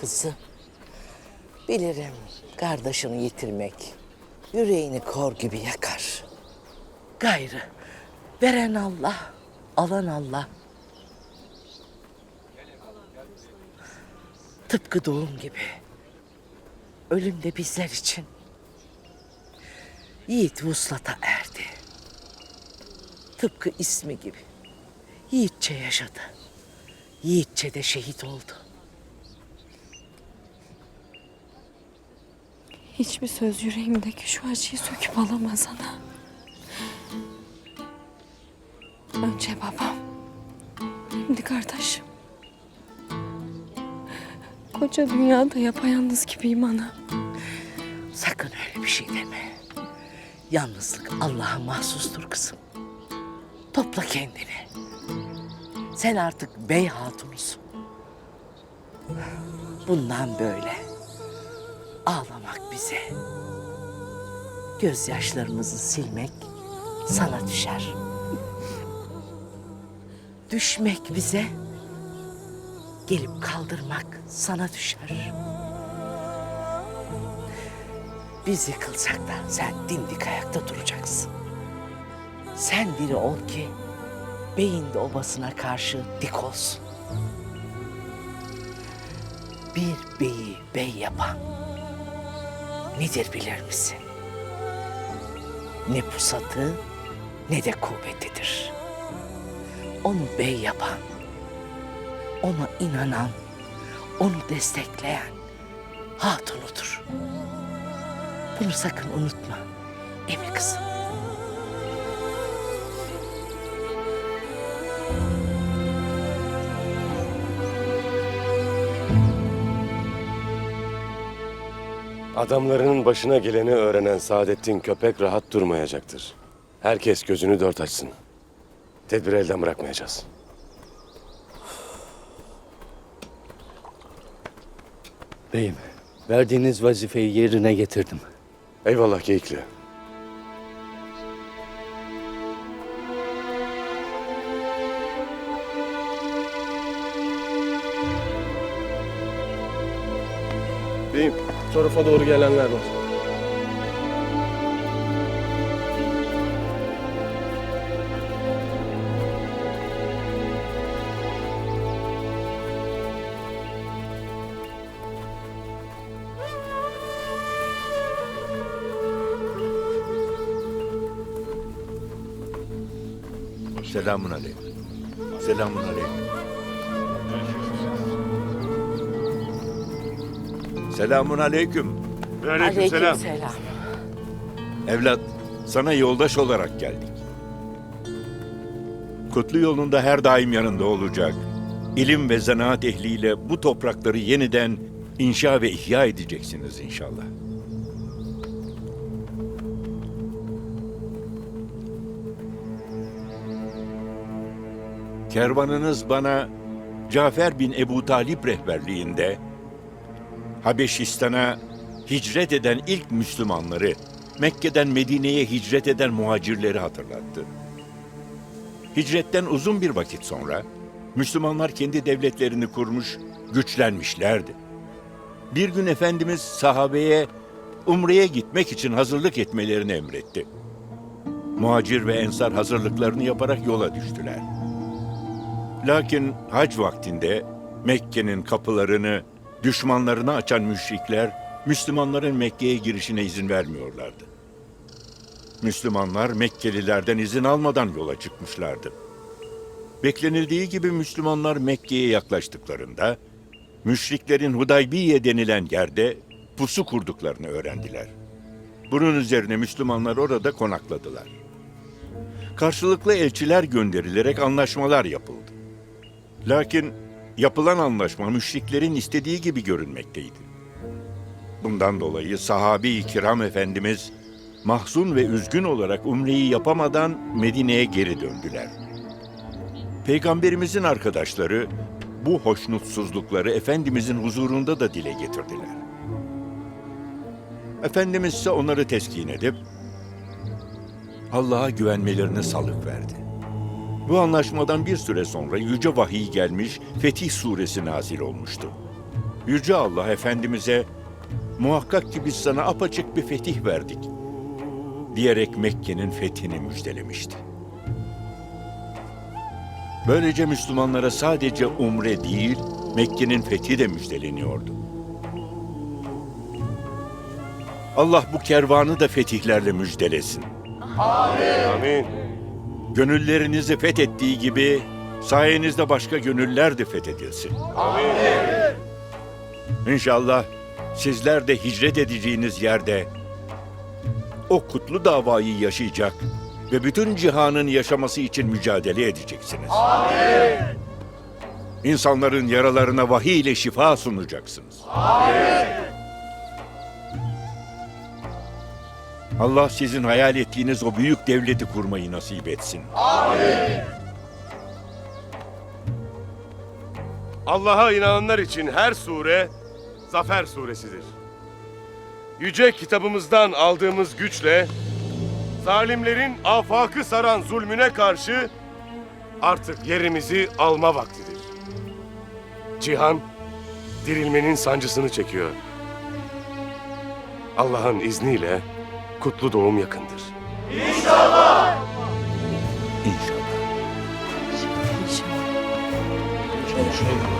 Kızım, bilirim kardeşini yitirmek yüreğini kor gibi yakar. Gayrı veren Allah, alan Allah. Tıpkı doğum gibi. Ölüm de bizler için. Yiğit vuslata erdi. Tıpkı ismi gibi. Yiğitçe yaşadı. Yiğitçe de şehit oldu. Hiçbir söz yüreğimdeki şu acıyı söküp alamaz ana. Önce babam, şimdi kardeşim. Koca dünyada yapayalnız gibiyim ana. Sakın öyle bir şey deme. Yalnızlık Allah'a mahsustur kızım. Topla kendini. Sen artık bey hatunusun. Bundan böyle ağlamak bize. Gözyaşlarımızı silmek sana düşer. Düşmek bize, gelip kaldırmak sana düşer. Biz yıkılsak da sen dimdik ayakta duracaksın. Sen biri ol ki beyin de obasına karşı dik olsun. Bir beyi bey yapan nedir bilir misin? Ne pusatı ne de kuvvetidir. Onu bey yapan, ona inanan, onu destekleyen hatunudur. Bunu sakın unutma. Emi kızım. Adamlarının başına geleni öğrenen Saadettin köpek rahat durmayacaktır. Herkes gözünü dört açsın. Tedbir elden bırakmayacağız. Beyim, verdiğiniz vazifeyi yerine getirdim. Eyvallah Geyikli. Tarafa doğru gelenler var. Selamun aleyküm. Selamun aleyküm. Selamun aleyküm. Aleykümselam. Evlat, sana yoldaş olarak geldik. Kutlu yolunda her daim yanında olacak. İlim ve zanaat ehliyle bu toprakları yeniden inşa ve ihya edeceksiniz inşallah. Kervanınız bana Cafer bin Ebu Talip rehberliğinde Habeşistan'a hicret eden ilk Müslümanları, Mekke'den Medine'ye hicret eden muhacirleri hatırlattı. Hicretten uzun bir vakit sonra Müslümanlar kendi devletlerini kurmuş, güçlenmişlerdi. Bir gün Efendimiz sahabeye Umre'ye gitmek için hazırlık etmelerini emretti. Muhacir ve ensar hazırlıklarını yaparak yola düştüler. Lakin hac vaktinde Mekke'nin kapılarını düşmanlarına açan müşrikler Müslümanların Mekke'ye girişine izin vermiyorlardı. Müslümanlar Mekkelilerden izin almadan yola çıkmışlardı. Beklenildiği gibi Müslümanlar Mekke'ye yaklaştıklarında müşriklerin Hudaybiye denilen yerde pusu kurduklarını öğrendiler. Bunun üzerine Müslümanlar orada konakladılar. Karşılıklı elçiler gönderilerek anlaşmalar yapıldı. Lakin yapılan anlaşma müşriklerin istediği gibi görünmekteydi. Bundan dolayı sahabi-i kiram efendimiz mahzun ve üzgün olarak umreyi yapamadan Medine'ye geri döndüler. Peygamberimizin arkadaşları bu hoşnutsuzlukları Efendimizin huzurunda da dile getirdiler. Efendimiz ise onları teskin edip Allah'a güvenmelerini salık verdi. Bu anlaşmadan bir süre sonra Yüce Vahiy gelmiş, Fetih Suresi nazil olmuştu. Yüce Allah Efendimiz'e muhakkak ki biz sana apaçık bir fetih verdik diyerek Mekke'nin fethini müjdelemişti. Böylece Müslümanlara sadece umre değil, Mekke'nin fethi de müjdeleniyordu. Allah bu kervanı da fetihlerle müjdelesin. Amin. Gönüllerinizi fethettiği gibi sayenizde başka gönüller de fethedilsin. Amin. İnşallah sizler de hicret edeceğiniz yerde o kutlu davayı yaşayacak ve bütün cihanın yaşaması için mücadele edeceksiniz. Amin. İnsanların yaralarına vahiy ile şifa sunacaksınız. Amin. Allah sizin hayal ettiğiniz o büyük devleti kurmayı nasip etsin. Allah'a inananlar için her sure zafer suresidir. Yüce kitabımızdan aldığımız güçle zalimlerin afakı saran zulmüne karşı artık yerimizi alma vaktidir. Cihan dirilmenin sancısını çekiyor. Allah'ın izniyle kutlu doğum yakındır. İnşallah. İnşallah.